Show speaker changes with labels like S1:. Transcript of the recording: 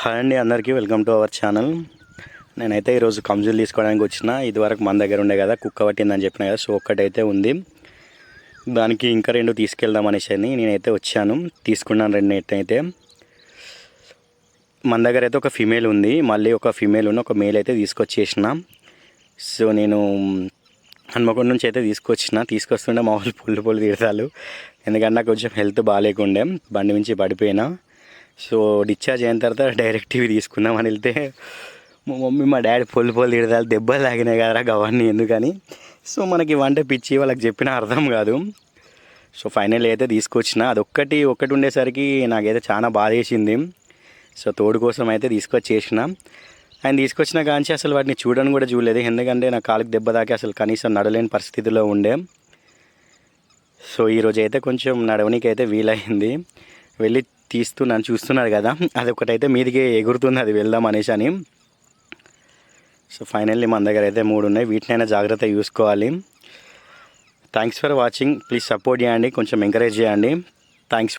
S1: Hi అండి అందరికీ welcome to our channel. నేనైతే ఈరోజు కంజులు తీసుకోవడానికి వచ్చిన. ఇదివరకు మన దగ్గర ఉండే కదా కుక్క పట్టిందని చెప్పిన కదా సో ఒక్కటైతే ఉంది. దానికి ఇంకా రెండు తీసుకెళ్దాం అనేసి అని నేనైతే వచ్చాను. తీసుకున్నాను రెండు అయితే మన దగ్గర అయితే ఒక ఫీమేల్ ఉంది. మళ్ళీ ఒక ఫీమేల్ ఉన్న ఒక మేల్ అయితే తీసుకొచ్చేసిన. సో నేను హన్మకొండ నుంచి అయితే తీసుకొచ్చిన. తీసుకొస్తుండే మా వాళ్ళు పుల్లు పుల్లు తీరుతాలు ఎందుకంటే నాకు కొంచెం హెల్త్ బాగాలేకుండే. బండి నుంచి పడిపోయినా. సో డిశ్చార్జ్ అయిన తర్వాత డైరెక్ట్ ఇవి తీసుకుందామని వెళ్తే మా మమ్మీ మా డాడీ పొల్లు పొల్లు తిడతారు దెబ్బలు తాగినాయి కదరా గవర్ని ఎందుకని? సో మనకి వంట పిచ్చి వాళ్ళకి చెప్పిన అర్థం కాదు. సో ఫైనల్ అయితే తీసుకొచ్చిన. అదొక్కటి ఒక్కటి ఉండేసరికి నాకైతే చాలా బాధ వేసింది. సో తోడు కోసం అయితే తీసుకొచ్చేసిన. ఆయన తీసుకొచ్చిన కాంచి అసలు వాటిని చూడని కూడా చూడలేదు. ఎందుకంటే నా కాలుకి దెబ్బ తాకి అసలు కనీసం నడలేని పరిస్థితిలో ఉండే. సో ఈరోజు అయితే కొంచెం నడవనికి అయితే వీలైంది. వెళ్ళి తీస్తున్నాను చూస్తున్నారు కదా అది ఒకటైతే మీదికి ఎగురుతుంది అది వెళ్దాం అనేసి అని. సో ఫైనల్లీ మన దగ్గర అయితే మూడు ఉన్నాయి వీటినైనా జాగ్రత్త చూసుకోవాలి. Thanks for watching please support చేయండి కొంచెం ఎంకరేజ్ చేయండి. థ్యాంక్స్